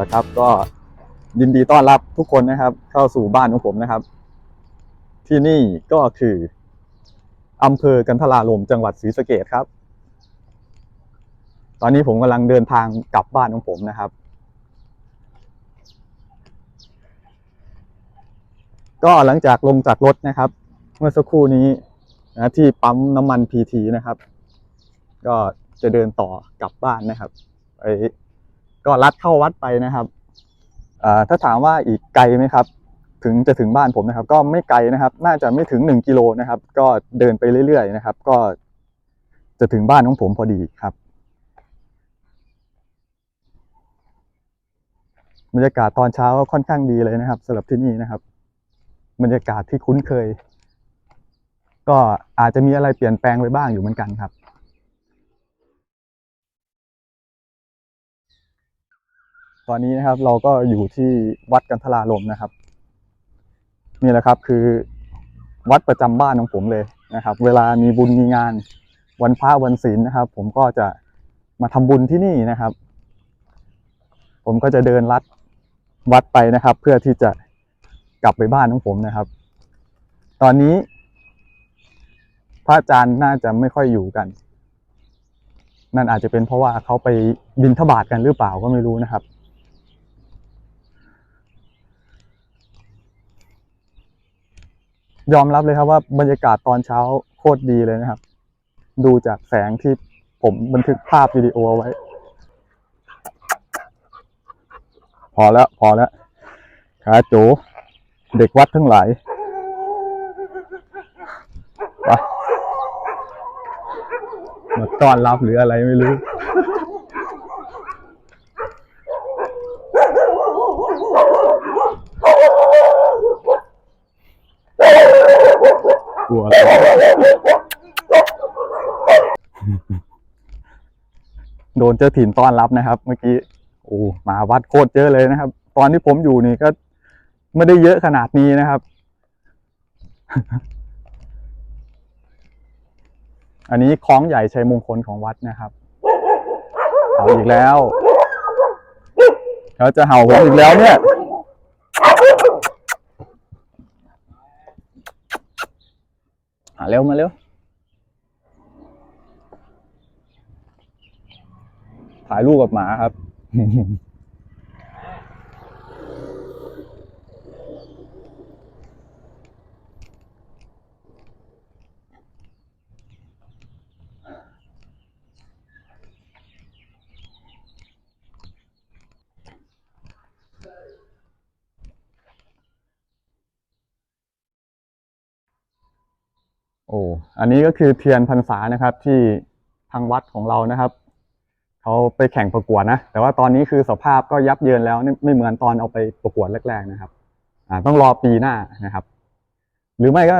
ละครับ ก็ยินดีต้อนรับทุกคนนะครับ เข้าสู่บ้านของผมนะครับ ที่นี่ก็คืออำเภอกันทราลมจังหวัดศรีสะเกษครับ ตอนนี้ผมกำลังเดินทางกลับบ้านของผมนะครับ ก็หลังจากลงจากรถนะครับ เมื่อสักครู่นี้นะที่ปั๊มน้ำมันพีทีนะครับ ก็จะเดินต่อกลับบ้านนะครับไป ก็ลัดเข้าวัดไปนะครับอ่าถ้าถามว่าอีกไกลไหมครับ ถึงจะถึงบ้านผมนะครับ ก็ไม่ไกลนะครับ น่าจะไม่ถึงหนึ่งกิโลนะครับ ก็เดินไปเรื่อยๆนะครับ ก็จะถึงบ้านของผมพอดีครับบรรยากาศตอนเช้าก็ค่อนข้างดีเลยนะครับสำหรับที่นี่นะครับ บรรยากาศที่คุ้นเคย ก็อาจจะมีอะไรเปลี่ยนแปลงไปบ้างอยู่เหมือนกันครับ ตอนนี้นะครับเราก็อยู่ที่วัดกันทรารมนะครับ นี่แหละครับคือวัดประจำบ้านของผมเลยนะครับ เวลามีบุญมีงานวันพระวันศีลนะครับ ผมก็จะมาทำบุญที่นี่นะครับ ผมก็จะเดินลัดวัดไปนะครับ เพื่อที่จะกลับไปบ้านของผมนะครับ ตอนนี้ พระอาจารย์น่าจะไม่ค่อยอยู่กัน นั่นอาจจะเป็นเพราะว่าเขาไปบินทบาทกันหรือเปล่าก็ไม่รู้นะครับ ยอมรับเลยครับว่าบรรยากาศตอนเช้าโคตรดีเลยนะครับ ดูจากแสงที่ผมบันทึกภาพวิดีโอเอาไว้ พอแล้วพอแล้วขาโจเด็กวัดทั้งหลายมาต้อนรับหรืออะไรไม่รู้ ก ลัวอะไรโดนเจ้าถิ่นต้อนรับนะครับ เมื่อกี้โอ้มาวัดโคตรเยอะเลยนะครับ ตอนที่ผมอยู่นี่ก็ไม่ได้เยอะขนาดนี้นะครับ อันนี้คล้องใหญ่ชัยมงคลของวัดนะครับเอาอีกแล้วเขาจะเห่าผมอีกแล้วเนี่ย มาเร็วมาเร็ว ถ่ายรูปกับหมาครับ โอ้อันนี้ก็คือเทียนพรรษานะครับ ที่ทางวัดของเรานะครับเขาไปแข่งประกวดนะ แต่ว่าตอนนี้คือสภาพก็ยับเยินแล้วไม่เหมือนตอนเอาไปประกวดแรกๆนะครับ อ่า ต้องรอปีหน้านะครับ หรือไม่ก็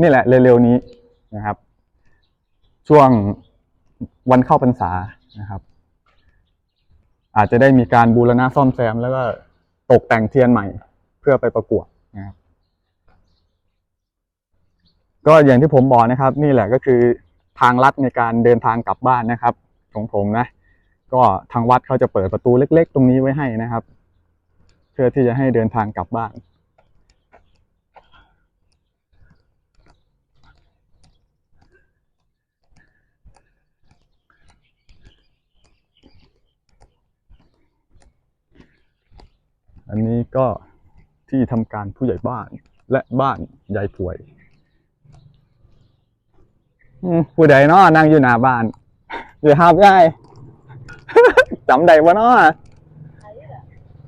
นี่แหละเร็วๆนี้นะครับ ช่วงวันเข้าพรรษานะครับ อาจจะได้มีการบูรณะซ่อมแซม แล้วก็ตกแต่งเทียนใหม่เพื่อไปประกวดนะครับ ก็อย่างที่ผมบอกนะครับ นี่แหละก็คือทางลัดในการเดินทางกลับบ้านนะครับ ของผมนะ ก็ทางวัดเขาจะเปิดประตูเล็ก ๆ ตรงนี้ไว้ให้นะครับ เพื่อที่จะให้เดินทางกลับบ้านอันนี้ก็ที่ทำการผู้ใหญ่บ้านและบ้านยายผวย ผู้ใดเนาะนั่งอยู่หน้าบ้านอยู่หาบยายจำได้บ่เนาะ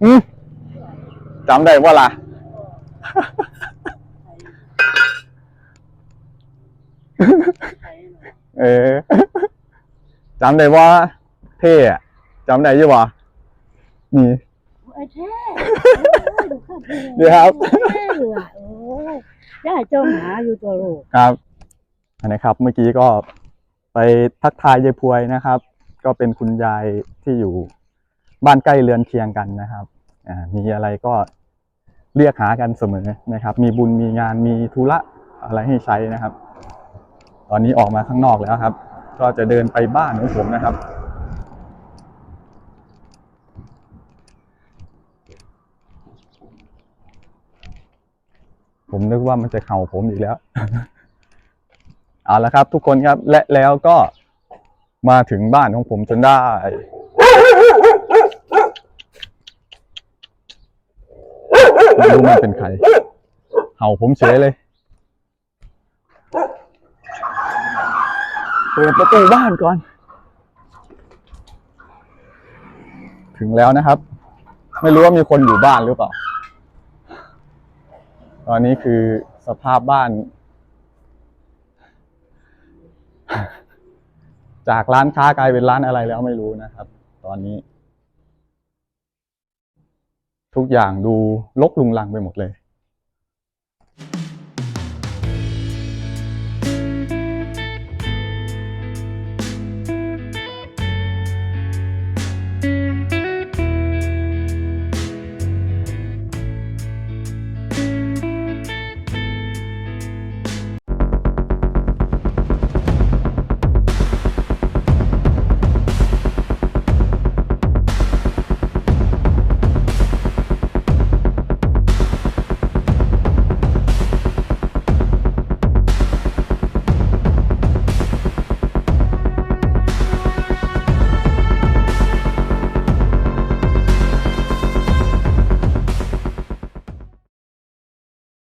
อืมจำได้บ่ล่ะเออจำได้ว่าเท่อะจำได้อยี่บ่นี่ไอ้แท้ดูข้าเพลงเดี๋ยวครับแท้เลยอะโอ้ยได้เจ้าหาอยู่ตัวลูกครับอั นะครับ เมื่อกี้ก็ไปทักทายยายพวยนะครับ ก็เป็นคุณยายที่อยู่บ้านใกล้เรือนเคียงกันนะครับมีอะไรก็เรียกหากันเสมอนะครับ มีบุญมีงานมีธุระอะไรให้ใช้นะครับ ตอนนี้ออกมาข้างนอกแล้วครับ ก็จะเดินไปบ้านของผมนะครับผมนึกว่ามันจะเข่าผมอีกแล้ว เอาละครับ ทุกคนครับและแล้วก็มาถึงบ้านของผมจนได้ ไม่รู้มันเป็นใคร เห่าผมเฉยเลยเปิดประตูบ้านก่อน ถึงแล้วนะครับ ไม่รู้ว่ามีคนอยู่บ้านหรือเปล่า ตอนนี้คือสภาพบ้าน จากร้านค้ากลายเป็นร้านอะไรแล้วไม่รู้นะครับ ตอนนี้ ทุกอย่างดูลกลุงลังไปหมดเลย